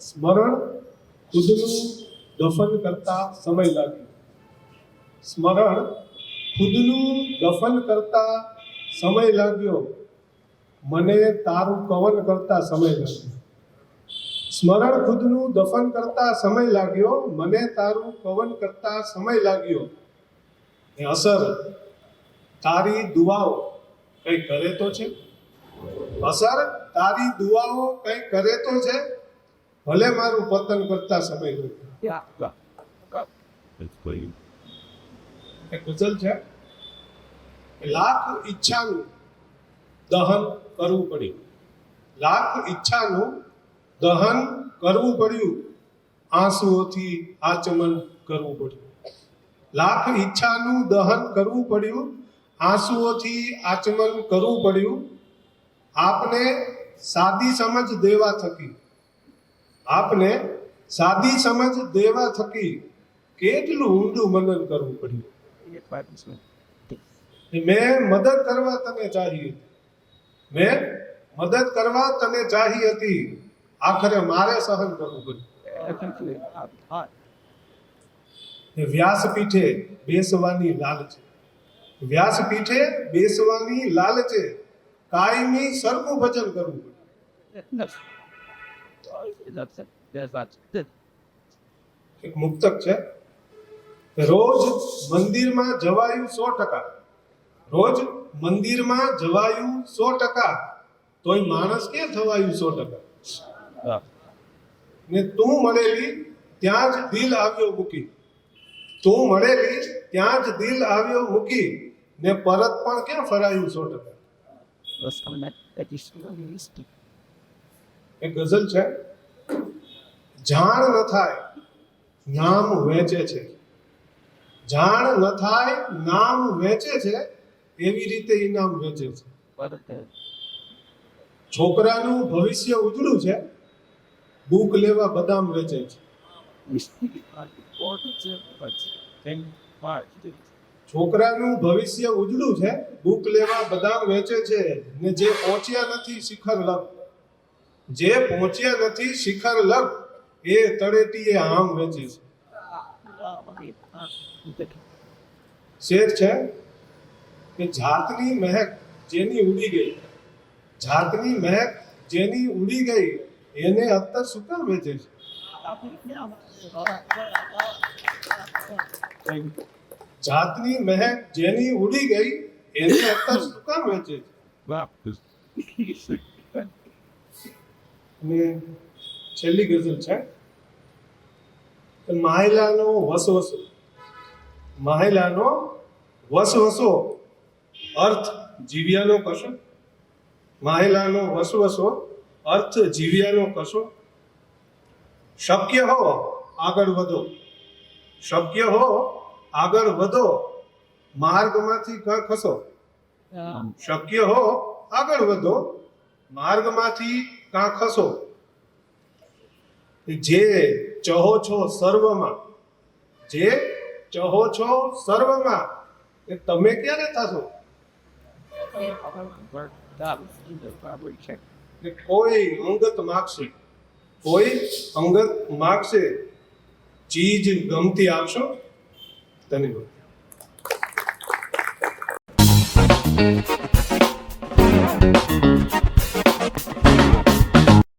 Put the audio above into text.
સ્મરણ ખુદનું દફન કરતા સમય લાગ્યો. સ્મરણ ખુદનું દફન કરતા સમય લાગ્યો. મને તારું કવન કરતા સમય લાગ્યો. સ્મરણ ખુદનું દફન કરતા સમય લાગ્યો. મને તારું કવન કરતા સમય લાગ્યો. એ અસર. તારી દુઆઓ કઈ કરે તો છે? અસર? તારી દુઆઓ કઈ કરે તો છે? ભલે મારું પતન કરતા સમય play. એક ગઝલ છે? લાખ ઈચ્છાનું દહન કરવું પડ્યું. લાખ ઈચ્છાનું દહન કરવું પડ્યું. આંસુઓથી આચમન કરવું પડ્યું. લાખ ઈચ્છાનું દહન કરવું પડ્યું. આંસુઓથી આચમન કરવું પડ્યું. આપને સાદી સમજ દેવા થકી આપને સાદી સમજ દેવા થકી કેટલું ઊંડું મનન કરવું પડ્યું. મેં મદદ કરવા તને ચાહી હતી. મેં મદદ કરવા તને ચાહી હતી. આખરે મારે સહન કરવું પડ્યું. વ્યાસ પીઠે બેસવાની વ્યાસપીઠે બેસવાની લાલચ વ્યાસપીઠે બેસવાની લાલચે કાયમી સરખું ભજન કરવું પડ્યું. એક મુક્તક છે. રોજ મંદિરમાં જવાયું સો ટકા. રોજ મંદિરમાં જવાયું સો ટકા. તોય માણસ કે થવાયું સો ટકા? ને તું મળેલી ત્યાં જ દિલ આવ્યો મૂકી. તું મળેલી ત્યાં જ દિલ આવ્યો મૂકી. ને પરત પણ ક્યાં ફરાયું સો ટકા? એક ગઝલ છે જાણ ન થાય નામ વેચે છે જાણ ન થાય નામ વેચે છે એવી રીતે ઇનામ વેચે છે? છોકરાનું ભવિષ્ય ઉજળું છે બુક લેવા બદામ વેચે છે. છોકરાનું ભવિષ્ય ઉજળું છે બુક લેવા બદામ વેચે છે ને જે પહોંચ્યા નથી શિખર લગ જે પહોંચ્યા નથી શિખર લગ, એ તળેટીએ આમ વેચે છે. શેર છે? કે જાતની મહેક જેની ઉડી ગઈ. જાતની મહેક જેની ઉડી ગઈ, એને અત્તર કામ વેચે છે? જાતની મહેક જેની ઉડી ગઈ, એને અત્તર કામ વેચે છે. અને છેલ્લી ગઝલ છે. માહિલાનો વસવસો. માહિલાનો વસવસો. અર્થ જીવ્યાનો કશો? માહિલાનો વસવસો અર્થ જીવ્યાનો કશો? શક્ય હો આગળ વધો. શક્ય હો આગળ વધો. માર્ગમાંથી ખસો. શક્ય હો આગળ વધો. માર્ગમાંથી કાં ખસો? જે ચહો છો સર્વમાં, જે ચહો છો સર્વમાં, એ તમે ક્યારે થશો? કોઈ અંગત માગશે, કોઈ અંગત માગશે, ચીજ ગમતી આપશો? ધન્યવાદ.